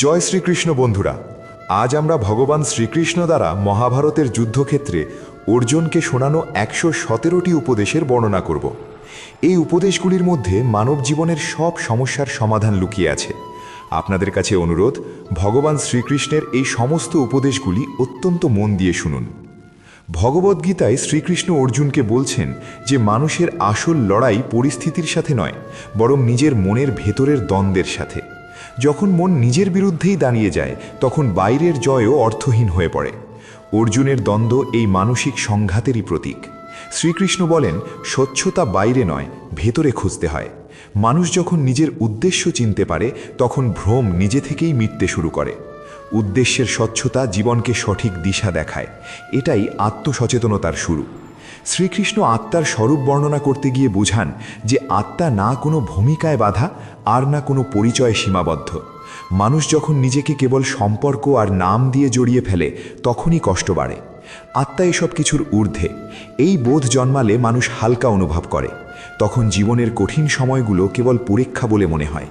জয় শ্রীকৃষ্ণ বন্ধুরা, আজ আমরা ভগবান শ্রীকৃষ্ণ দ্বারা মহাভারতের যুদ্ধক্ষেত্রে অর্জুনকে শোনানো একশো সতেরোটি উপদেশের বর্ণনা করব। এই উপদেশগুলির মধ্যে মানব জীবনের সব সমস্যার সমাধান লুকিয়ে আছে। আপনাদের কাছে অনুরোধ, ভগবান শ্রীকৃষ্ণের এই সমস্ত উপদেশগুলি অত্যন্ত মন দিয়ে শুনুন। ভগবদ্গীতায় শ্রীকৃষ্ণ অর্জুনকে বলছেন যে মানুষের আসল লড়াই পরিস্থিতির সাথে নয়, বরং নিজের মনের ভেতরের দ্বন্দ্বের সাথে। যখন মন নিজের বিরুদ্ধেই দাঁড়িয়ে যায়, তখন বাইরের জয়ও অর্থহীন হয়ে পড়ে। অর্জুনের দ্বন্দ্ব এই মানসিক সংঘাতেরই প্রতীক। শ্রীকৃষ্ণ বলেন, স্বচ্ছতা বাইরে নয়, ভেতরে খুঁজতে হয়। মানুষ যখন নিজের উদ্দেশ্য চিনতে পারে, তখন ভ্রম নিজে থেকেই মিটতে শুরু করে। উদ্দেশ্যের স্বচ্ছতা জীবনকে সঠিক দিশা দেখায়। এটাই আত্মসচেতনতার শুরু। শ্রীকৃষ্ণ আত্মার স্বরূপ বর্ণনা করতে গিয়ে বোঝান যে আত্মা না কোনো ভূমিকায় বাধা আর না কোনো পরিচয়ে সীমাবদ্ধ। মানুষ যখন নিজেকে কেবল সম্পর্ক আর নাম দিয়ে জড়িয়ে ফেলে, তখনই কষ্ট বাড়ে। আত্মা এসব কিছুর ঊর্ধ্বে। এই বোধ জন্মালে মানুষ হালকা অনুভব করে। তখন জীবনের কঠিন সময়গুলো কেবল পরীক্ষা বলে মনে হয়।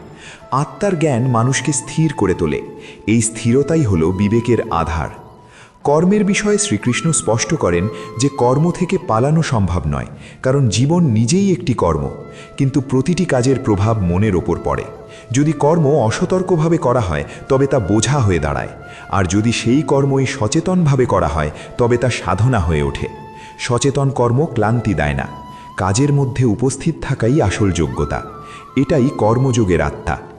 আত্মার জ্ঞান মানুষকে স্থির করে তোলে। এই স্থিরতাই হল বিবেকের আধার। কর্মের বিষয়ে শ্রীকৃষ্ণ স্পষ্ট করেন যে কর্ম থেকে পালানো সম্ভব নয়, কারণ জীবন নিজেই একটি কর্ম, কিন্তু প্রতিটি কাজের প্রভাব মনের ওপর পড়ে। যদি কর্ম অসতর্কভাবে করা হয়, তবে তা বোঝা হয়ে দাঁড়ায়, আর যদি সেই কর্মই সচেতনভাবে করা হয়, তবে তা সাধনা হয়ে ওঠে। সচেতন কর্ম ক্লান্তি দেয় না, কাজের মধ্যে উপস্থিত থাকাই আসল যোগ্যতা। এটাই কর্মযোগের আত্মা।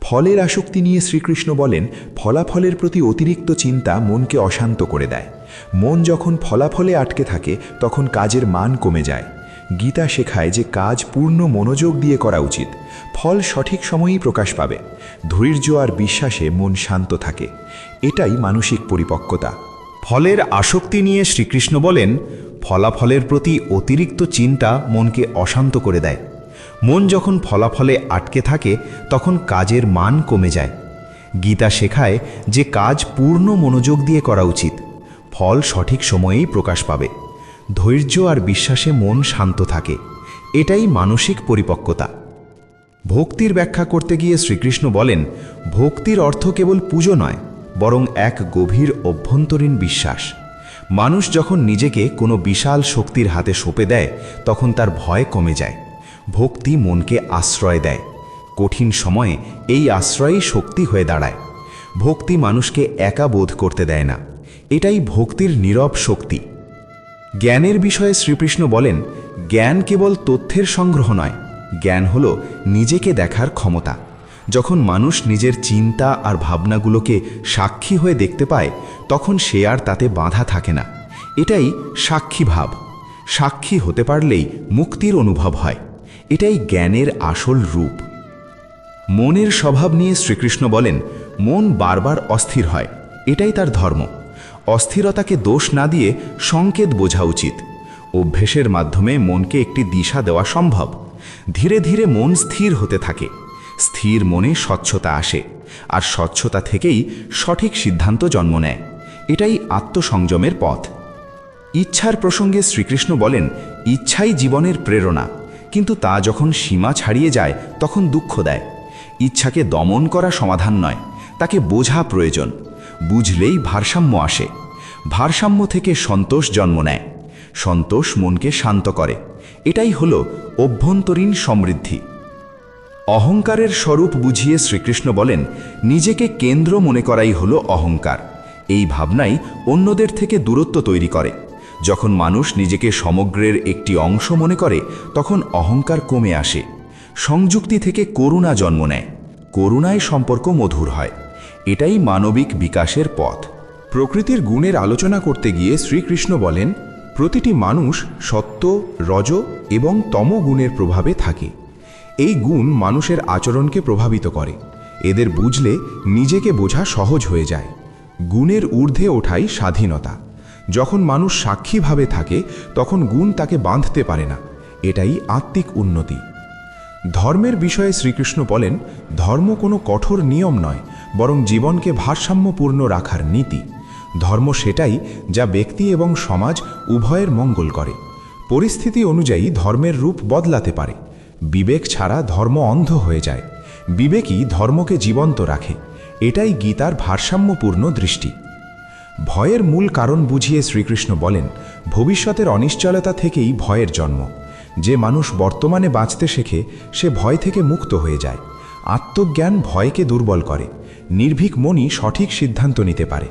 ফলের আসক্তি নিয়ে শ্রীকৃষ্ণ বলেন, ফলাফলের প্রতি অতিরিক্ত চিন্তা মনকে অশান্ত করে দেয়। মন যখন ফলাফলে আটকে থাকে, তখন কাজের মান কমে যায়। গীতা শেখায় যে কাজ পূর্ণ মনোযোগ দিয়ে করা উচিত। ফল সঠিক সময়েই প্রকাশ পাবে। ধৈর্য আর বিশ্বাসে মন শান্ত থাকে। এটাই মানসিক পরিপক্কতা। ফলের আসক্তি নিয়ে শ্রীকৃষ্ণ বলেন, ফলাফলের প্রতি অতিরিক্ত চিন্তা মনকে অশান্ত করে দেয়। মন যখন ফলাফলে আটকে থাকে, তখন কাজের মান কমে যায়। গীতা শেখায় যে কাজ পূর্ণ মনোযোগ দিয়ে করা উচিত, ফল সঠিক সময়েই প্রকাশ পাবে। ধৈর্য আর বিশ্বাসে মন শান্ত থাকে, এটাই মানসিক পরিপক্কতা। ভক্তির ব্যাখ্যা করতে গিয়ে শ্রীকৃষ্ণ বলেন, ভক্তির অর্থ কেবল পুজো নয়, বরং এক গভীর অভ্যন্তরীণ বিশ্বাস। মানুষ যখন নিজেকে কোনো বিশাল শক্তির হাতে সঁপে দেয়, তখন তার ভয় কমে যায়। ভক্তি মনকে আশ্রয় দেয়। কঠিন সময়ে এই আশ্রয়ই শক্তি হয়ে দাঁড়ায়। ভক্তি মানুষকে একা বোধ করতে দেয় না। এটাই ভক্তির নীরব শক্তি। জ্ঞানের বিষয়ে শ্রীকৃষ্ণ বলেন, জ্ঞান কেবল তথ্যের সংগ্রহ নয়, জ্ঞান হল নিজেকে দেখার ক্ষমতা। যখন মানুষ নিজের চিন্তা আর ভাবনাগুলোকে সাক্ষী হয়ে দেখতে পায়, তখন সে আর তাতে বাধা থাকে না। এটাই সাক্ষী ভাব। সাক্ষী হতে পারলেই মুক্তির অনুভব হয়। এটাই জ্ঞানের আসল রূপ। মনের স্বভাব নিয়ে শ্রীকৃষ্ণ বলেন, মন বারবার অস্থির হয়, এটাই তার ধর্ম। অস্থিরতাকে দোষ না দিয়ে সংকেত বোঝা উচিত। অভ্যেসের মাধ্যমে মনকে একটি দিশা দেওয়া সম্ভব। ধীরে ধীরে মন স্থির হতে থাকে। স্থির মনে স্বচ্ছতা আসে, আর স্বচ্ছতা থেকেই সঠিক সিদ্ধান্ত জন্ম নেয়। এটাই আত্মসংযমের পথ। ইচ্ছার প্রসঙ্গে শ্রীকৃষ্ণ বলেন, ইচ্ছাই জীবনের প্রেরণা। কিন্তু তা যখন সীমা ছাড়িয়ে যায়, তখন দুঃখ দেয়। ইচ্ছাকে দমন করা সমাধান নয়, তাকে বোঝা প্রয়োজন। বুঝলেই ভারসাম্য আসে। ভারসাম্য থেকে সন্তোষ জন্ম নেয়। সন্তোষ মনকে শান্ত করে। এটাই হল অভ্যন্তরীণ সমৃদ্ধি। অহংকারের স্বরূপ বুঝিয়ে শ্রীকৃষ্ণ বলেন, নিজেকে কেন্দ্র মনে করাই হল অহংকার। এই ভাবনাই অন্যদের থেকে দূরত্ব তৈরি করে। যখন মানুষ নিজেকে সমগ্রের একটি অংশ মনে করে, তখন অহংকার কমে আসে। সংযুক্তি থেকে করুণা জন্ম নেয়। করুণায় সম্পর্ক মধুর হয়। এটাই মানবিক বিকাশের পথ। প্রকৃতির গুণের আলোচনা করতে গিয়ে শ্রীকৃষ্ণ বলেন, প্রতিটি মানুষ সত্য, রজ এবং তম গুণের প্রভাবে থাকে। এই গুণ মানুষের আচরণকে প্রভাবিত করে। এদের বুঝলে নিজেকে বোঝা সহজ হয়ে যায়। গুণের ঊর্ধ্বে ওঠাই স্বাধীনতা। যখন মানুষ সাক্ষীভাবে থাকে, তখন গুণ তাকে বাঁধতে পারে না। এটাই আত্মিক উন্নতি। ধর্মের বিষয়ে শ্রীকৃষ্ণ বলেন, ধর্ম কোনো কঠোর নিয়ম নয়, বরং জীবনকে ভারসাম্যপূর্ণ রাখার নীতি। ধর্ম সেটাই যা ব্যক্তি এবং সমাজ উভয়ের মঙ্গল করে। পরিস্থিতি অনুযায়ী ধর্মের রূপ বদলাতে পারে। বিবেক ছাড়া ধর্ম অন্ধ হয়ে যায়। বিবেকই ধর্মকে জীবন্ত রাখে। এটাই গীতার ভারসাম্যপূর্ণ দৃষ্টি। ভয়ের মূল কারণ বুঝিয়ে শ্রীকৃষ্ণ বলেন, ভবিষ্যতের অনিশ্চয়তা থেকেই ভয়ের জন্ম। যে মানুষ বর্তমানে বাঁচতে শেখে, সে ভয় থেকে মুক্ত হয়ে যায়। আত্মজ্ঞান ভয়কে দুর্বল করে। নির্ভীক মনই সঠিক সিদ্ধান্ত নিতে পারে।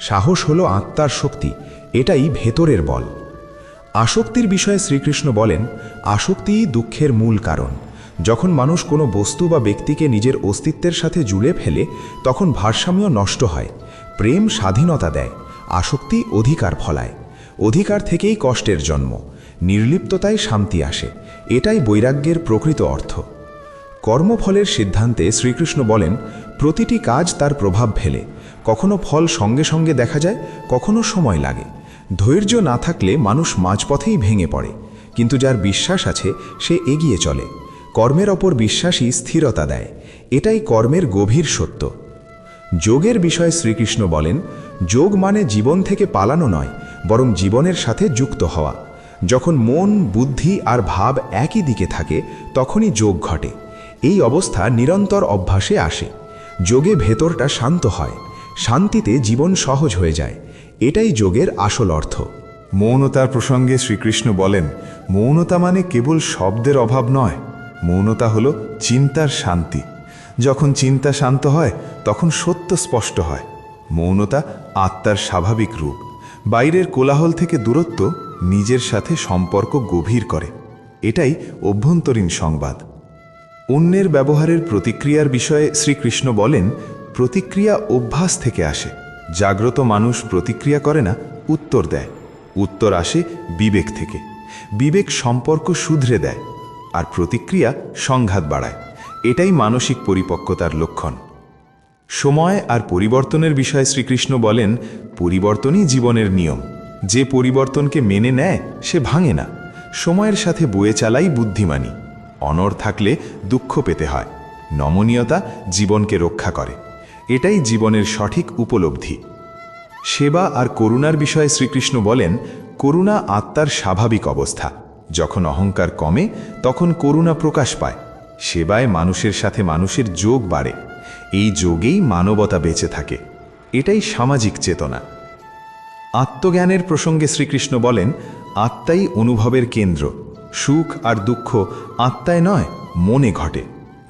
সাহস হলো আত্মার শক্তি, এটাই ভেতরের বল। আসক্তির বিষয়ে শ্রীকৃষ্ণ বলেন আসক্তিই দুঃখের মূল কারণ। যখন মানুষ কোনো বস্তু বা ব্যক্তিকে নিজের অস্তিত্বের সাথে জুড়ে ফেলে, তখন ভারসাম্য নষ্ট হয়। প্রেম স্বাধীনতা দেয়, আসক্তি অধিকার ফলায়। অধিকার থেকেই কষ্টের জন্ম, নির্লিপ্ততায় শান্তি আসে, এটাই বৈরাগ্যের প্রকৃত অর্থ। কর্মফলের সিদ্ধান্তে শ্রীকৃষ্ণ বলেন, প্রতিটি কাজ তার প্রভাব ফেলে। কখনো ফল সঙ্গে সঙ্গে দেখা যায়, কখনো সময় লাগে। ধৈর্য না থাকলে মানুষ মাঝপথেই ভেঙে পড়ে। কিন্তু যার বিশ্বাস আছে, সে এগিয়ে চলে। কর্মের ওপর বিশ্বাসই স্থিরতা দেয়। এটাই কর্মের গভীর সত্য। যোগের বিষয়ে শ্রীকৃষ্ণ বলেন, যোগ মানে জীবন থেকে পালানো নয়, বরং জীবনের সাথে যুক্ত হওয়া। যখন মন, বুদ্ধি আর ভাব একই দিকে থাকে, তখনই যোগ ঘটে। এই অবস্থা নিরন্তর অভ্যাসে আসে। যোগে ভেতরটা শান্ত হয়। শান্তিতে জীবন সহজ হয়ে যায়। এটাই যোগের আসল অর্থ। মৌনতার প্রসঙ্গে শ্রীকৃষ্ণ বলেন, মৌনতা মানে কেবল শব্দের অভাব নয়। মৌনতা হলো চিন্তার শান্তি। যখন চিন্তা শান্ত হয়, তখন সত্য স্পষ্ট হয়। মৌনতা আত্মার স্বাভাবিক রূপ। বাইরের কোলাহল থেকে দূরত্ব নিজের সাথে সম্পর্ক গভীর করে। এটাই অভ্যন্তরীণ সংবাদ। অন্যের ব্যবহারের প্রতিক্রিয়ার বিষয়ে শ্রীকৃষ্ণ বলেন, প্রতিক্রিয়া অভ্যাস থেকে আসে। জাগ্রত মানুষ প্রতিক্রিয়া করে না, উত্তর দেয়। উত্তর আসে বিবেক থেকে। বিবেক সম্পর্ক শুধরে দেয়, আর প্রতিক্রিয়া সংঘাত বাড়ায়। এটাই মানসিক পরিপক্কতার লক্ষণ। সময় আর পরিবর্তনের বিষয়ে শ্রীকৃষ্ণ বলেন, পরিবর্তনই জীবনের নিয়ম। যে পরিবর্তনকে মেনে নেয়, সে ভাঙে না। সময়ের সাথে বয়ে চালাই বুদ্ধিমানী অনর থাকলে দুঃখ পেতে হয়। নমনীয়তা জীবনকে রক্ষা করে। এটাই জীবনের সঠিক উপলব্ধি। সেবা আর করুণার বিষয়ে শ্রীকৃষ্ণ বলেন, করুণা আত্মার স্বাভাবিক অবস্থা। যখন অহংকার কমে, তখন করুণা প্রকাশ পায়। সেবায় মানুষের সাথে মানুষের যোগ বাড়ে। এই যোগেই মানবতা বেঁচে থাকে। এটাই সামাজিক চেতনা। আত্মজ্ঞানের প্রসঙ্গে শ্রীকৃষ্ণ বলেন, আত্মাই অনুভবের কেন্দ্র। সুখ আর দুঃখ আত্মায় নয়, মনে ঘটে।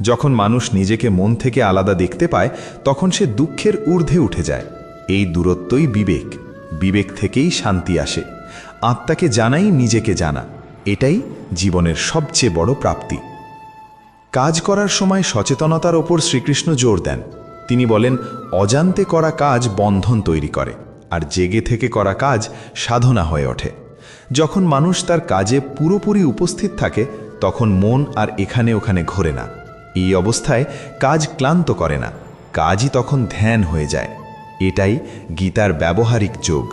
যখন মানুষ নিজেকে মন থেকে আলাদা দেখতে পায়, তখন সে দুঃখের ঊর্ধ্বে উঠে যায়। এই দূরত্বই বিবেক। বিবেক থেকেই শান্তি আসে। আত্মাকে জানাই নিজেকে জানা। এটাই জীবনের সবচেয়ে বড় প্রাপ্তি। কাজ করার সময় সচেতনতার ওপর শ্রীকৃষ্ণ জোর দেন। তিনি বলেন, অজান্তে করা কাজ বন্ধন তৈরি করে, আর জেগে থেকে করা কাজ সাধনা হয়ে ওঠে। যখন মানুষ তার কাজে পুরোপুরি উপস্থিত থাকে, তখন মন আর এখানে ওখানে ঘোরে না। এই অবস্থায় কাজ ক্লান্ত করে না, কাজই তখন ধ্যান হয়ে যায়। এটাই গীতার ব্যবহারিক যোগ।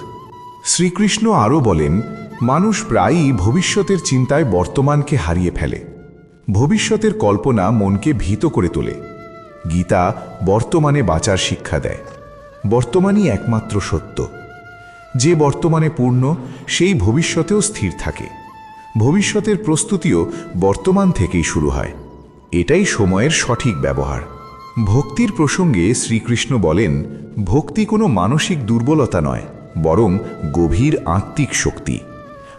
শ্রীকৃষ্ণ আরও বলেন, মানুষ প্রায়ই ভবিষ্যতের চিন্তায় বর্তমানকে হারিয়ে ফেলে। ভবিষ্যতের কল্পনা মনকে ভীত করে তোলে। গীতা বর্তমানে বাঁচার শিক্ষা দেয়। বর্তমানই একমাত্র সত্য। যে বর্তমানে পূর্ণ, সেই ভবিষ্যতেও স্থির থাকে। ভবিষ্যতের প্রস্তুতিও বর্তমান থেকেই শুরু হয়। এটাই সময়ের সঠিক ব্যবহার। ভক্তির প্রসঙ্গে শ্রীকৃষ্ণ বলেন, ভক্তি কোনো মানসিক দুর্বলতা নয়, বরং গভীর আত্মিক শক্তি।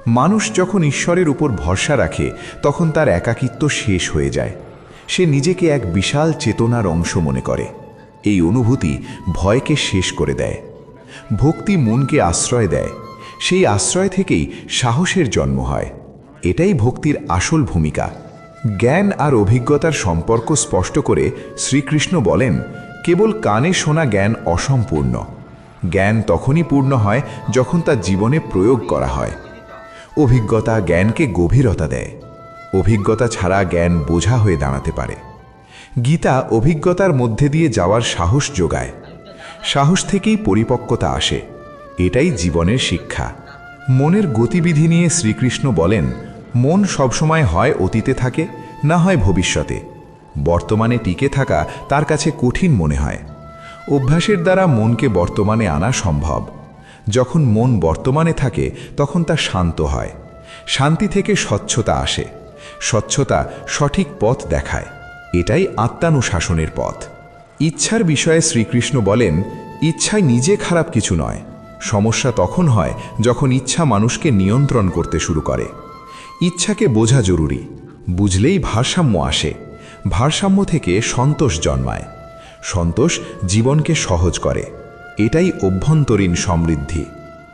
মানুষ যখন ঈশ্বরের উপর ভরসা রাখে, তখন তার একাকিত্ব শেষ হয়ে যায়। সে নিজেকে এক বিশাল চেতনার অংশ মনে করে। এই অনুভূতি ভয়কে শেষ করে দেয়। ভক্তি মনকে আশ্রয় দেয়। সেই আশ্রয় থেকেই সাহসের জন্ম হয়। এটাই ভক্তির আসল ভূমিকা। জ্ঞান আর অভিজ্ঞতার সম্পর্ক স্পষ্ট করে শ্রীকৃষ্ণ বলেন, কেবল কানে শোনা জ্ঞান অসম্পূর্ণ। জ্ঞান তখনই পূর্ণ হয় যখন তা জীবনে প্রয়োগ করা হয়। অভিজ্ঞতা জ্ঞানকে গভীরতা দেয়। অভিজ্ঞতা ছাড়া জ্ঞান বোঝা হয়ে দাঁড়াতে পারে। গীতা অভিজ্ঞতার মধ্যে দিয়ে যাওয়ার সাহস যোগায়। সাহস থেকেই পরিপক্কতা আসে। এটাই জীবনের শিক্ষা। মনের গতিবিধি নিয়ে শ্রীকৃষ্ণ বলেন, মন সবসময় হয় অতীতে থাকে, না হয় ভবিষ্যতে। বর্তমানে টিকে থাকা তার কাছে কঠিন মনে হয়। অভ্যাসের দ্বারা মনকে বর্তমানে আনা সম্ভব। যখন মন বর্তমানে থাকে, তখন তা শান্ত হয়। শান্তি থেকে স্বচ্ছতা আসে। স্বচ্ছতা সঠিক পথ দেখায়। এটাই আত্মানুশাসনের পথ। ইচ্ছার বিষয়ে শ্রীকৃষ্ণ বলেন ইচ্ছায় নিজে খারাপ কিছু নয়। সমস্যা তখন হয় যখন ইচ্ছা মানুষকে নিয়ন্ত্রণ করতে শুরু করে। ইচ্ছাকে বোঝা জরুরি। বুঝলেই ভারসাম্য আসে। ভারসাম্য থেকে সন্তোষ জন্মায়। সন্তোষ জীবনকে সহজ করে। এটাই অভ্যন্তরীণ সমৃদ্ধি।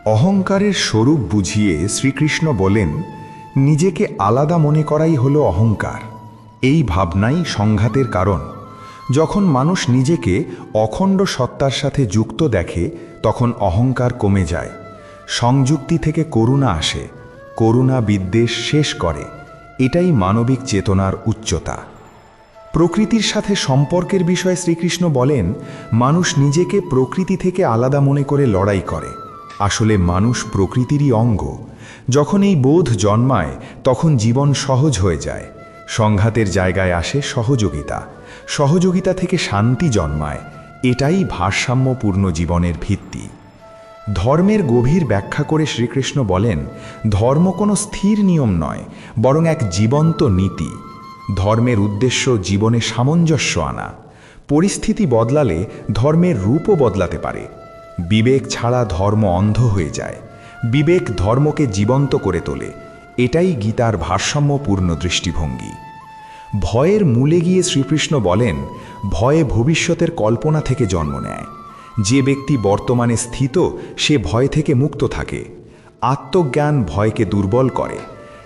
অহংকারের স্বরূপ বুঝিয়ে শ্রীকৃষ্ণ বলেন, নিজেকে আলাদা মনে করাই হলো অহংকার। এই ভাবনাই সংঘাতের কারণ। যখন মানুষ নিজেকে অখণ্ড সত্তার সাথে যুক্ত দেখে, তখন অহংকার কমে যায়। সংযুক্তি থেকে করুণা আসে। করুণা বিদ্বেষ শেষ করে। এটাই মানবিক চেতনার উচ্চতা। প্রকৃতির সাথে সম্পর্কের বিষয়ে শ্রীকৃষ্ণ বলেন, মানুষ নিজেকে প্রকৃতি থেকে আলাদা মনে করে লড়াই করে। আসলে মানুষ প্রকৃতিরই অঙ্গ। যখন এই বোধ জন্মায়, তখন জীবন সহজ হয়ে যায়। সংঘাতের জায়গায় আসে সহযোগিতা। সহযোগিতা থেকে শান্তি জন্মায়। এটাই ভারসাম্যপূর্ণ জীবনের ভিত্তি। ধর্মের গভীর ব্যাখ্যা করে শ্রীকৃষ্ণ বলেন, ধর্ম কোনো স্থির নিয়ম নয়, বরং এক জীবন্ত নীতি। ধর্মের উদ্দেশ্য জীবনে সামঞ্জস্য আনা। পরিস্থিতি বদলালে ধর্মের রূপও বদলাতে পারে। বিবেক ছাড়া ধর্ম অন্ধ হয়ে যায়। বিবেক ধর্মকে জীবন্ত করে তোলে। এটাই গীতার ভারসাম্যপূর্ণ দৃষ্টিভঙ্গি। ভয়ের মূলে গিয়ে শ্রীকৃষ্ণ বলেন, ভয়ে ভবিষ্যতের কল্পনা থেকে জন্ম নেয়। যে ব্যক্তি বর্তমানে স্থিত, সে ভয় থেকে মুক্ত থাকে। আত্মজ্ঞান ভয়কে দুর্বল করে।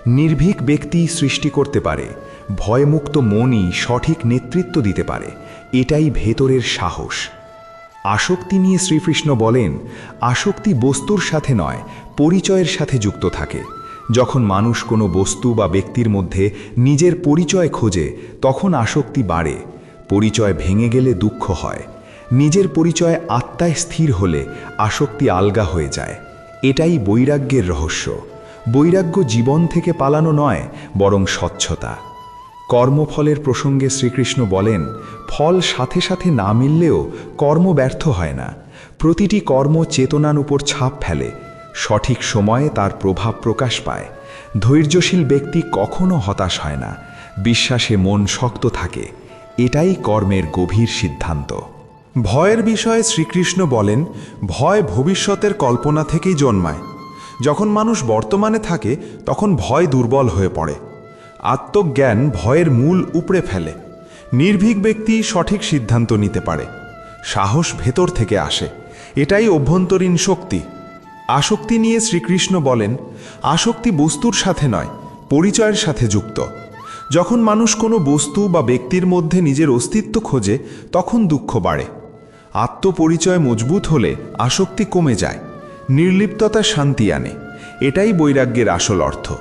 নির্ভীক ব্যক্তি সৃষ্টি করতে পারে। ভয়মুক্ত মনই সঠিক নেতৃত্ব দিতে পারে। এটাই ভেতরের সাহস। আসক্তি নিয়ে শ্রীকৃষ্ণ বলেন, আসক্তি বস্তুর সাথে নয়, পরিচয়ের সাথে যুক্ত থাকে। যখন মানুষ কোনো বস্তু বা ব্যক্তির মধ্যে নিজের পরিচয় খোঁজে, তখন আসক্তি বাড়ে। পরিচয় ভেঙে গেলে দুঃখ হয়। নিজের পরিচয় আত্মায় স্থির হলে আসক্তি আলগা হয়ে যায়। এটাই বৈরাগ্যের রহস্য। বৈরাগ্য জীবন থেকে পালানো নয়, বরং স্বচ্ছতা। কর্মফলের প্রসঙ্গে শ্রীকৃষ্ণ বলেন, ফল সাথে সাথে না মিললেও কর্ম ব্যর্থ হয় না। প্রতিটি কর্ম চেতনার উপর ছাপ ফেলে। সঠিক সময়ে তার প্রভাব প্রকাশ পায়। ধৈর্যশীল ব্যক্তি কখনো হতাশ হয় না। বিশ্বাসে মন শক্ত থাকে। এটাই কর্মের গভীর সিদ্ধান্ত। ভয়ের বিষয়ে শ্রীকৃষ্ণ বলেন, ভয় ভবিষ্যতের কল্পনা থেকেই জন্মায়। যখন মানুষ বর্তমানে থাকে, তখন ভয় দুর্বল হয়ে পড়ে। আত্মজ্ঞান ভয়ের মূল উপড়ে ফেলে। নির্ভীক ব্যক্তি সঠিক সিদ্ধান্ত নিতে পারে। সাহস ভেতর থেকে আসে। এটাই অভ্যন্তরীণ শক্তি। আসক্তি নিয়ে শ্রীকৃষ্ণ বলেন, আসক্তি বস্তুর সাথে নয়, পরিচয়ের সাথে যুক্ত। যখন মানুষ কোনো বস্তু বা ব্যক্তির মধ্যে নিজের অস্তিত্ব খোঁজে, তখন দুঃখ বাড়ে। আত্মপরিচয় মজবুত হলে আসক্তি কমে যায়, নির্লিপ্ততা শান্তি আনে। এটাই বৈরাগ্যের আসল অর্থ।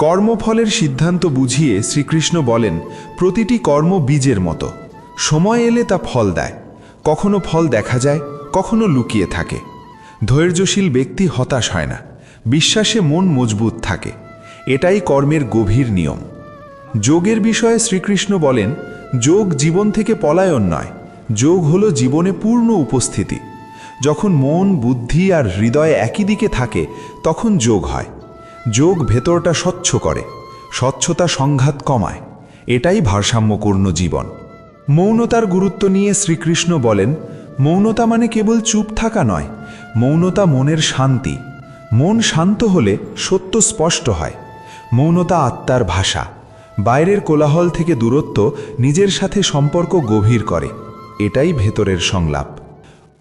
কর্মফলের সিদ্ধান্ত বুঝিয়ে শ্রীকৃষ্ণ বলেন, প্রতিটি কর্ম বীজের মতো। সময় এলে তা ফল দেয়। কখনো ফল দেখা যায়, কখনো লুকিয়ে থাকে। ধৈর্যশীল ব্যক্তি হতাশ হয় না। বিশ্বাসে মন মজবুত থাকে। এটাই কর্মের গভীর নিয়ম। যোগের বিষয়ে শ্রীকৃষ্ণ বলেন, যোগ জীবন থেকে পলায়ন নয়। যোগ হলো জীবনে পূর্ণ উপস্থিতি। যখন মন, বুদ্ধি আর হৃদয় একই দিকে থাকে, তখন যোগ হয়। যোগ ভেতরটা স্বচ্ছ করে, স্বচ্ছতা সংঘাত কমায়, এটাই ভারসাম্যপূর্ণ জীবন। মৌনতার গুরুত্ব নিয়ে শ্রীকৃষ্ণ বলেন, মৌনতা মানে কেবল চুপ থাকা নয়, মৌনতা মনের শান্তি। মন শান্ত হলে সত্য স্পষ্ট হয়। মৌনতা আত্মার ভাষা। বাইরের কোলাহল থেকে দূরত্ব নিজের সাথে সম্পর্ক গভীর করে। এটাই ভেতরের সংলাপ।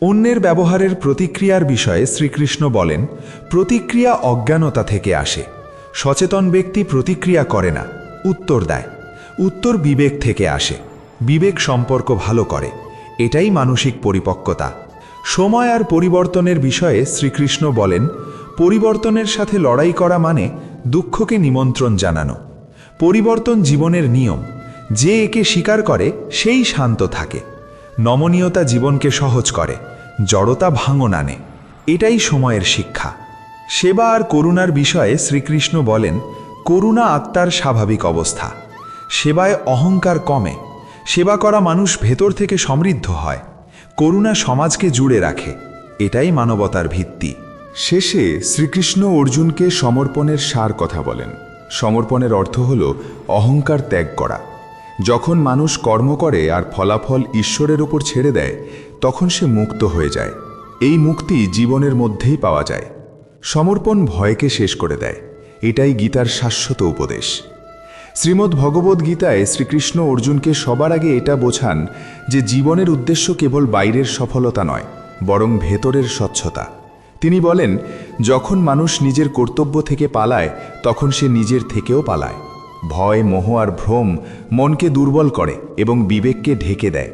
অন্যের ব্যবহারের প্রতিক্রিয়ার বিষয়ে শ্রীকৃষ্ণ বলেন, প্রতিক্রিয়া অজ্ঞানতা থেকে আসে। সচেতন ব্যক্তি প্রতিক্রিয়া করে না, উত্তর দেয়। উত্তর বিবেক থেকে আসে। বিবেক সম্পর্ক ভালো করে। এটাই মানসিক পরিপক্কতা। সময় আর পরিবর্তনের বিষয়ে শ্রীকৃষ্ণ বলেন, পরিবর্তনের সাথে লড়াই করা মানে দুঃখকে নিমন্ত্রণ জানানো। পরিবর্তন জীবনের নিয়ম। যে একে স্বীকার করে, সেই শান্ত থাকে। নমনীয়তা জীবনকে সহজ করে, জড়তা ভাঙন আনে। এটাই সময়ের শিক্ষা। সেবা আর করুণার বিষয়ে শ্রীকৃষ্ণ বলেন, করুণা আত্মার স্বাভাবিক অবস্থা। সেবায় অহংকার কমে। সেবা করা মানুষ ভেতর থেকে সমৃদ্ধ হয়। করুণা সমাজকে জুড়ে রাখে। এটাই মানবতার ভিত্তি। শেষে শ্রীকৃষ্ণ অর্জুনকে সমর্পণের সার কথা বলেন। সমর্পণের অর্থ হল অহংকার ত্যাগ করা। যখন মানুষ কর্ম করে আর ফলাফল ঈশ্বরের ওপর ছেড়ে দেয়, তখন সে মুক্ত হয়ে যায়। এই মুক্তি জীবনের মধ্যেই পাওয়া যায়। সমর্পণ ভয়কে শেষ করে দেয়। এটাই গীতার শাশ্বত উপদেশ। শ্রীমদ্ ভগবদ্ গীতায় শ্রীকৃষ্ণ অর্জুনকে সবার আগে এটা বোঝান যে জীবনের উদ্দেশ্য কেবল বাইরের সফলতা নয়, বরং ভেতরের স্বচ্ছতা। তিনি বলেন, যখন মানুষ নিজের কর্তব্য থেকে পালায়, তখন সে নিজের থেকেও পালায়। ভয়, মোহ আর ভ্রম মনকে দুর্বল করে এবং বিবেককে ঢেকে দেয়।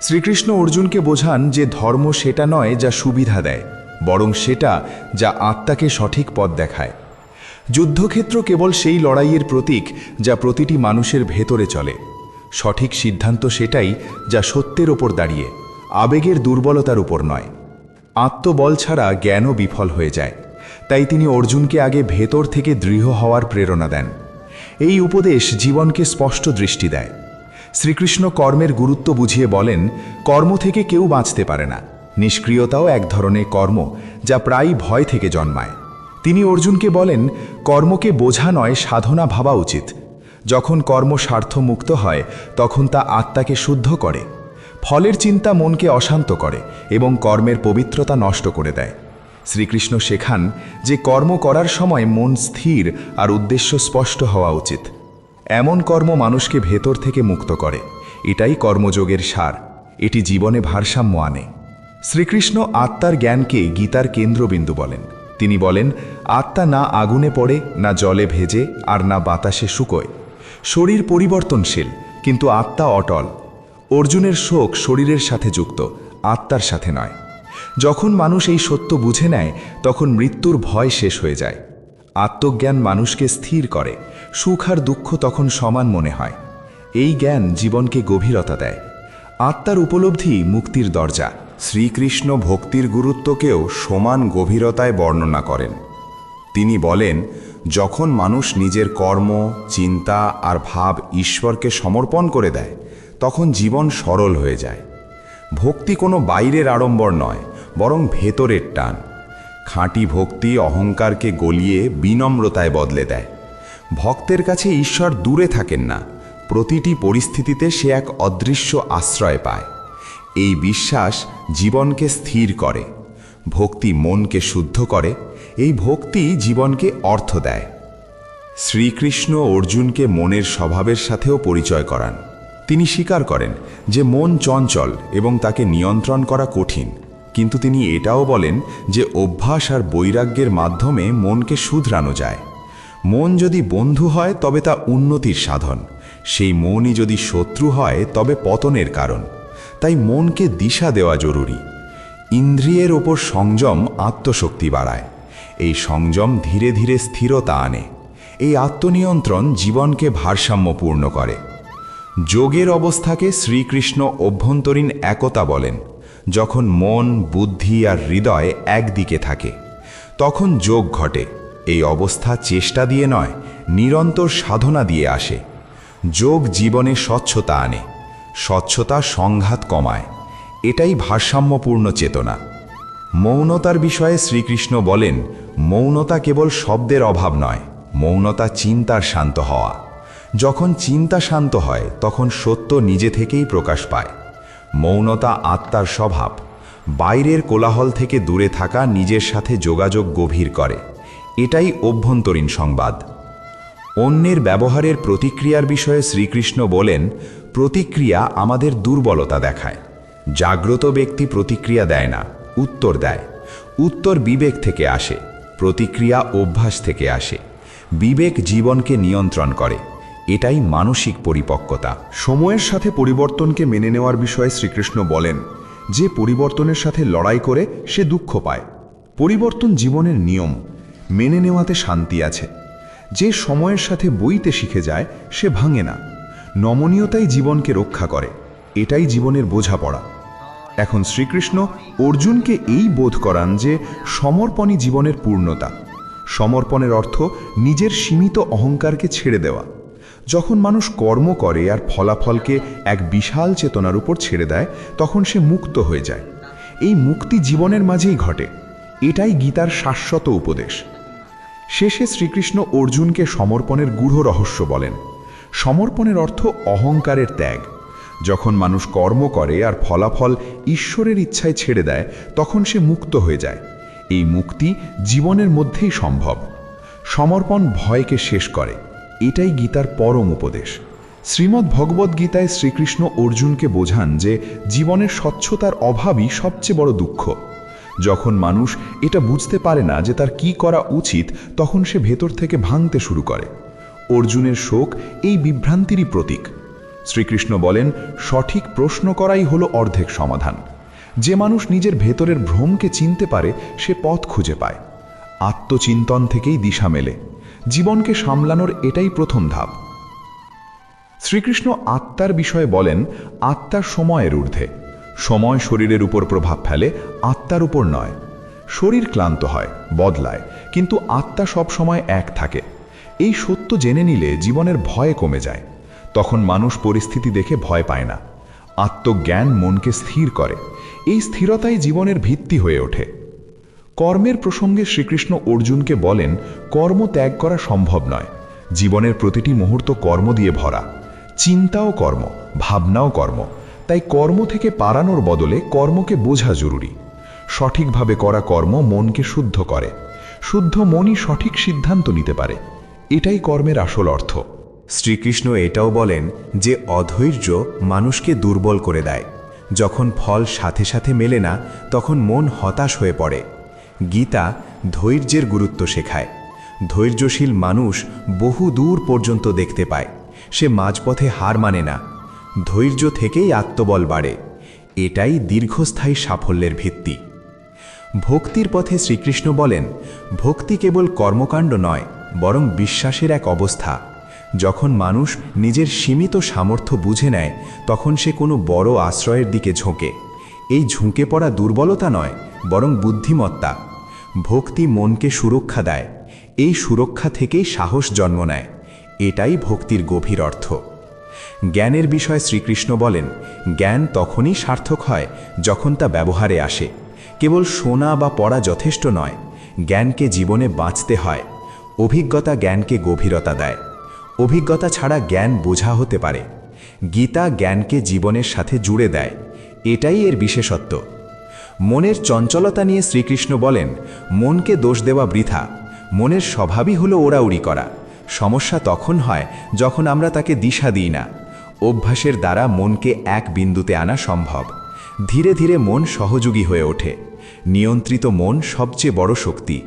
শ্রীকৃষ্ণ অর্জুনকে বোঝান যে ধর্ম সেটা নয় যা সুবিধা দেয়, বরং সেটা যা আত্মাকে সঠিক পথ দেখায়। যুদ্ধক্ষেত্র কেবল সেই লড়াইয়ের প্রতীক যা প্রতিটি মানুষের ভেতরে চলে। সঠিক সিদ্ধান্ত সেটাই যা সত্যের ওপর দাঁড়িয়ে, আবেগের দুর্বলতার উপর নয়। আত্মবল ছাড়া জ্ঞানও বিফল হয়ে যায়, তাই তিনি অর্জুনকে আগে ভেতর থেকে দৃঢ় হওয়ার প্রেরণা দেন। এই উপদেশ জীবনকে স্পষ্ট দৃষ্টি দেয়। শ্রীকৃষ্ণ কর্মের গুরুত্ব বুঝিয়ে বলেন, কর্ম থেকে কেউ বাঁচতে পারে না। নিষ্ক্রিয়তাও এক ধরনের কর্ম যা প্রায় ভয় থেকে জন্মায়। তিনি অর্জুনকে বলেন, কর্মকে বোঝা নয়, সাধনা ভাবা উচিত। যখন কর্ম স্বার্থমুক্ত হয়, তখন তা আত্মাকে শুদ্ধ করে। ফলের চিন্তা মনকে অশান্ত করে এবং কর্মের পবিত্রতা নষ্ট করে দেয়। শ্রীকৃষ্ণ শেখান যে কর্ম করার সময় মন স্থির আর উদ্দেশ্য স্পষ্ট হওয়া উচিত। এমন কর্ম মানুষকে ভেতর থেকে মুক্ত করে। এটাই কর্মযোগের সার। এটি জীবনে ভারসাম্য আনে। শ্রীকৃষ্ণ আত্মার জ্ঞানকে গীতার কেন্দ্রবিন্দু বলেন। তিনি বলেন, আত্মা না আগুনে পড়ে, না জলে ভেজে, আর না বাতাসে শুকোয়। শরীর পরিবর্তনশীল, কিন্তু আত্মা অটল। অর্জুনের শোক শরীরের সাথে যুক্ত, আত্মার সাথে নয়। যখন মানুষ এই সত্য বুঝে নেয়, তখন মৃত্যুর ভয় শেষ হয়ে যায়। আত্মজ্ঞান মানুষকে স্থির করে, সুখ আর দুঃখ তখন সমান মনে হয়। এই জ্ঞান জীবনকে গভীরতা দেয়। আত্মার উপলব্ধি মুক্তির দরজা, শ্রীকৃষ্ণ ভক্তির গুরুত্বকেও সমান গভীরতায় বর্ণনা করেন। তিনি বলেন, যখন মানুষ নিজের কর্ম, চিন্তা আর ভাব ঈশ্বরকে সমর্পণ করে দেয়, তখন জীবন সরল হয়ে যায়। ভক্তি কোনো বাইরের আড়ম্বর নয়, বরং ভেতরের টান। খাঁটি ভক্তি অহংকারকে গলিয়ে বিনম্রতায় বদলে দেয়। ভক্তের কাছে ঈশ্বর দূরে থাকেন না, প্রতিটি পরিস্থিতিতে সে এক অদৃশ্য আশ্রয় পায়। এই বিশ্বাস জীবনকে স্থির করে, ভক্তি মনকে শুদ্ধ করে, এই ভক্তি জীবনকে অর্থ দেয়। শ্রীকৃষ্ণ অর্জুনকে মনের স্বভাবের সাথেও পরিচয় করান। তিনি স্বীকার করেন যে মন চঞ্চল এবং তাকে নিয়ন্ত্রণ করা কঠিন, কিন্তু তিনি এটাও বলেন যে অভ্যাস আর বৈরাগ্যের মাধ্যমে মনকে শুধরানো যায়। মন যদি বন্ধু হয়, তবে তা উন্নতির সাধন। সেই মনই যদি শত্রু হয়, তবে পতনের কারণ। তাই মনকে দিশা দেওয়া জরুরি। ইন্দ্রিয়ের ওপর সংযম আত্মশক্তি বাড়ায়। এই সংযম ধীরে ধীরে স্থিরতা আনে। এই আত্মনিয়ন্ত্রণ জীবনকে ভারসাম্যপূর্ণ করে। যোগের অবস্থাকে শ্রীকৃষ্ণ অভ্যন্তরীণ একতা বলেন, যখন মন, বুদ্ধি আর হৃদয় একদিকে থাকে। তখন যোগ ঘটে। এই অবস্থা চেষ্টা দিয়ে নয়, নিরন্তর সাধনা দিয়ে আসে। যোগ জীবনে স্বচ্ছতা আনে। স্বচ্ছতা সংঘাত কমায়। এটাই ভারসাম্যপূর্ণ চেতনা। মৌনতার বিষয়ে শ্রীকৃষ্ণ বলেন, মৌনতা কেবল শব্দের অভাব নয়, মৌনতা চিন্তার শান্ত হওয়া। যখন চিন্তা শান্ত হয়, তখন সত্য নিজে থেকেই প্রকাশ পায়। মৌনতা আত্মার স্বভাব। বাইরের কোলাহল থেকে দূরে থাকা নিজের সাথে যোগাযোগ গভীর করে। এটাই অভ্যন্তরীণ সংবাদ। অন্যের ব্যবহারের প্রতিক্রিয়ার বিষয়ে শ্রীকৃষ্ণ বলেন, প্রতিক্রিয়া আমাদের দুর্বলতা দেখায়। জাগ্রত ব্যক্তি প্রতিক্রিয়া দেয় না, উত্তর দেয়। উত্তর বিবেক থেকে আসে, প্রতিক্রিয়া অভ্যাস থেকে আসে। বিবেক জীবনকে নিয়ন্ত্রণ করে। এটাই মানসিক পরিপক্কতা। সময়ের সাথে পরিবর্তনকে মেনে নেওয়ার বিষয়ে শ্রীকৃষ্ণ বলেন, যে পরিবর্তনের সাথে লড়াই করে সে দুঃখ পায়। পরিবর্তন জীবনের নিয়ম, মেনে নেওয়াতে শান্তি আছে। যে সময়ের সাথে বইতে শিখে যায়, সে ভাঙে না। নমনীয়তাই জীবনকে রক্ষা করে, এটাই জীবনের বোঝাপড়া। এখন শ্রীকৃষ্ণ অর্জুনকে এই বোধ করান যে সমর্পণই জীবনের পূর্ণতা। সমর্পণের অর্থ নিজের সীমিত অহংকারকে ছেড়ে দেওয়া। যখন মানুষ কর্ম করে আর ফলাফলকে এক বিশাল চেতনার উপর ছেড়ে দেয়, তখন সে মুক্ত হয়ে যায়। এই মুক্তি জীবনের মাঝেই ঘটে। এটাই গীতার শাশ্বত উপদেশ। শেষে শ্রীকৃষ্ণ অর্জুনকে সমর্পণের গূঢ় রহস্য বলেন। সমর্পণের অর্থ অহংকারের ত্যাগ। যখন মানুষ কর্ম করে আর ফলাফল ঈশ্বরের ইচ্ছায় ছেড়ে দেয়, তখন সে মুক্ত হয়ে যায়। এই মুক্তি জীবনের মধ্যেই সম্ভব। সমর্পণ ভয়কে শেষ করে। এটাই গীতার পরম উপদেশ। শ্রীমদ্ ভগবদ্ গীতায় শ্রীকৃষ্ণ অর্জুনকে বোঝান যে জীবনের স্বচ্ছতার অভাবই সবচেয়ে বড় দুঃখ। যখন মানুষ এটা বুঝতে পারে না যে তার কি করা উচিত, তখন সে ভেতর থেকে ভাঙতে শুরু করে। অর্জুনের শোক এই বিভ্রান্তিরই প্রতীক। শ্রীকৃষ্ণ বলেন, সঠিক প্রশ্ন করাই হলো অর্ধেক সমাধান। যে মানুষ নিজের ভেতরের ভ্রমকে চিনতে পারে, সে পথ খুঁজে পায়। আত্মচিন্তন থেকেই দিশা মেলে। জীবনকে সামলানোর এটাই প্রথম ধাপ। শ্রীকৃষ্ণ আত্মার বিষয়ে বলেন, আত্মার সময়ের ঊর্ধ্বে। সময় শরীরের উপর প্রভাব ফেলে, আত্মার উপর নয়। শরীর ক্লান্ত হয়, বদলায়, কিন্তু আত্মা সব সময় এক থাকে। এই সত্য জেনে নিলে জীবনের ভয় কমে যায়। তখন মানুষ পরিস্থিতি দেখে ভয় পায় না। আত্মজ্ঞান মনকে স্থির করে। এই স্থিরতাই জীবনের ভিত্তি হয়ে ওঠে। কর্মের প্রসঙ্গে শ্রীকৃষ্ণ অর্জুনকে বলেন, কর্ম ত্যাগ করা সম্ভব নয়। জীবনের প্রতিটি মুহূর্ত কর্ম দিয়ে ভরা। চিন্তাও কর্ম, ভাবনাও কর্ম। তাই কর্ম থেকে পারানোর বদলে কর্মকে বোঝা জরুরি। সঠিকভাবে করা কর্ম মনকে শুদ্ধ করে। শুদ্ধ মনই সঠিক সিদ্ধান্ত নিতে পারে। এটাই কর্মের আসল অর্থ। শ্রীকৃষ্ণ এটাও বলেন যে, অধৈর্য মানুষকে দুর্বল করে দেয়। যখন ফল সাথে সাথে মেলে না, তখন মন হতাশ হয়ে পড়ে। গীতা ধৈর্যের গুরুত্ব শেখায়। ধৈর্যশীল মানুষ বহু দূর পর্যন্ত দেখতে পায়। সে মাঝপথে হার মানে না। ধৈর্য থেকেই আত্মবল বাড়ে। এটাই দীর্ঘস্থায়ী সাফল্যের ভিত্তি। ভক্তির পথে শ্রীকৃষ্ণ বলেন, ভক্তি কেবল কর্মকাণ্ড নয়, বরং বিশ্বাসের এক অবস্থা। যখন মানুষ নিজের সীমিত সামর্থ্য বুঝে নেয়, তখন সে কোনো বড় আশ্রয়ের দিকে ঝোঁকে। এই ঝুঁকে পড়া দুর্বলতা নয়, বরং বুদ্ধিমত্তা। ভক্তি মনকে সুরক্ষা দেয়। এই সুরক্ষা থেকেই সাহস জন্ম নেয়। এটাই ভক্তির গভীর অর্থ। জ্ঞানের বিষয়ে শ্রীকৃষ্ণ বলেন, জ্ঞান তখনই সার্থক হয় যখন তা ব্যবহারে আসে। কেবল শোনা বা পড়া যথেষ্ট নয়, জ্ঞানকে জীবনে বাঁচতে হয়। অভিজ্ঞতা জ্ঞানকে গভীরতা দেয়। অভিজ্ঞতা ছাড়া জ্ঞান বোঝা হতে পারে। গীতা জ্ঞানকে জীবনের সাথে জুড়ে দেয়। এটাই এর বিশেষত্ব। মনের চঞ্চলতা নিয়ে শ্রীকৃষ্ণ বলেন, মনকে দোষ দেওয়া বৃথা। মনের স্বভাবই হলো ওড়াউড়ি করা। সমস্যা তখন হয় যখন আমরা তাকে দিশা দিই না। অভ্যাসের দ্বারা মনকে এক বিন্দুতে আনা সম্ভব। ধীরে ধীরে মন সহযোগী হয়ে ওঠে। নিয়ন্ত্রিত মন সবচেয়ে বড় শক্তি।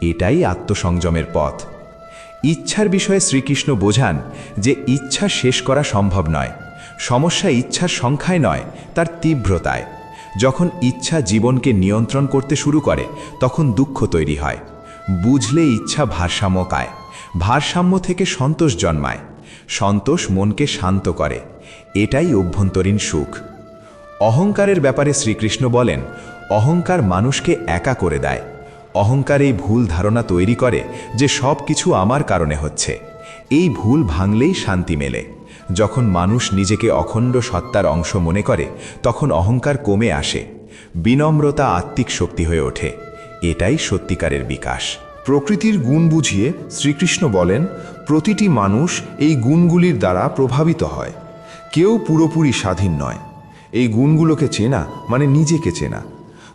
এটাই আত্মসংযমের পথ। ইচ্ছার বিষয়ে শ্রীকৃষ্ণ বোঝান যে ইচ্ছা শেষ করা সম্ভব নয়। সমস্যা ইচ্ছার সংখ্যায় নয়, তার তীব্রতায়। যখন ইচ্ছা জীবনকে নিয়ন্ত্রণ করতে শুরু করে, তখন দুঃখ তৈরি হয়। বুঝলে ইচ্ছা ভারসাম্য কায়। ভারসাম্য থেকে সন্তোষ জন্মায়। সন্তোষ মনকে শান্ত করে। এটাই অভ্যন্তরীণ সুখ। অহংকারের ব্যাপারে শ্রীকৃষ্ণ বলেন, অহংকার মানুষকে একা করে দেয়। অহংকার এই ভুল ধারণা তৈরি করে যে সব কিছু আমার কারণে হচ্ছে। এই ভুল ভাঙলেই শান্তি মেলে। যখন মানুষ নিজেকে অখণ্ড সত্তার অংশ মনে করে, তখন অহংকার কমে আসে। বিনম্রতা আত্মিক শক্তি হয়ে ওঠে। এটাই সত্যিকারের বিকাশ। প্রকৃতির গুণ বুঝিয়ে শ্রীকৃষ্ণ বলেন, প্রতিটি মানুষ এই গুণগুলির দ্বারা প্রভাবিত হয়। কেউ পুরোপুরি স্বাধীন নয়। এই গুণগুলোকে চেনা মানে নিজেকে চেনা।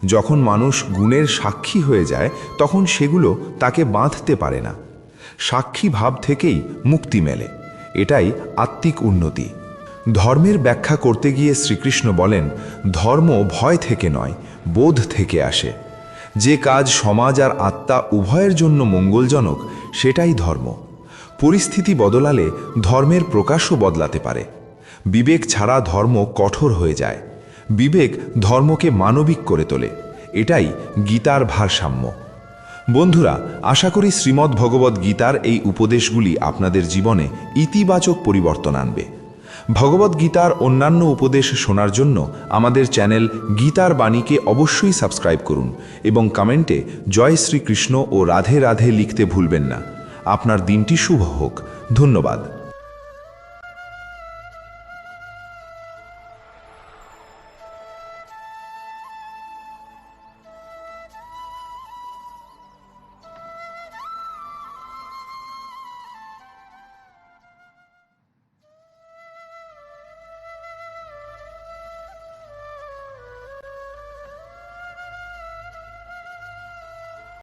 যখন মানুষ গুণের সাক্ষী হয়ে যায়, তখন সেগুলো তাকে বাঁধতে পারে না। সাক্ষী ভাব থেকেই মুক্তি মেলে। এটাই আত্মিক উন্নতি। ধর্মের ব্যাখ্যা করতে গিয়ে শ্রীকৃষ্ণ বলেন, ধর্ম ভয় থেকে নয়, বোধ থেকে আসে। যে কাজ সমাজ আর আত্মা উভয়ের জন্য মঙ্গলজনক, সেটাই ধর্ম। পরিস্থিতি বদলালে ধর্মের প্রকাশও বদলাতে পারে। বিবেক ছাড়া ধর্ম কঠোর হয়ে যায়। বিবেক ধর্মকে মানবিক করে তোলে। এটাই গীতার ভারসাম্য। বন্ধুরা, আশা করি শ্রীমদ্ ভগবদ্ গীতার এই উপদেশগুলি আপনাদের জীবনে ইতিবাচক পরিবর্তন আনবে। ভগবদ্ গীতার অন্যান্য উপদেশ শোনার জন্য আমাদের চ্যানেল গীতার বাণীকে অবশ্যই সাবস্ক্রাইব করুন এবং কমেন্টে জয় শ্রীকৃষ্ণ ও রাধে রাধে লিখতে ভুলবেন না। আপনার দিনটি শুভ হোক। ধন্যবাদ।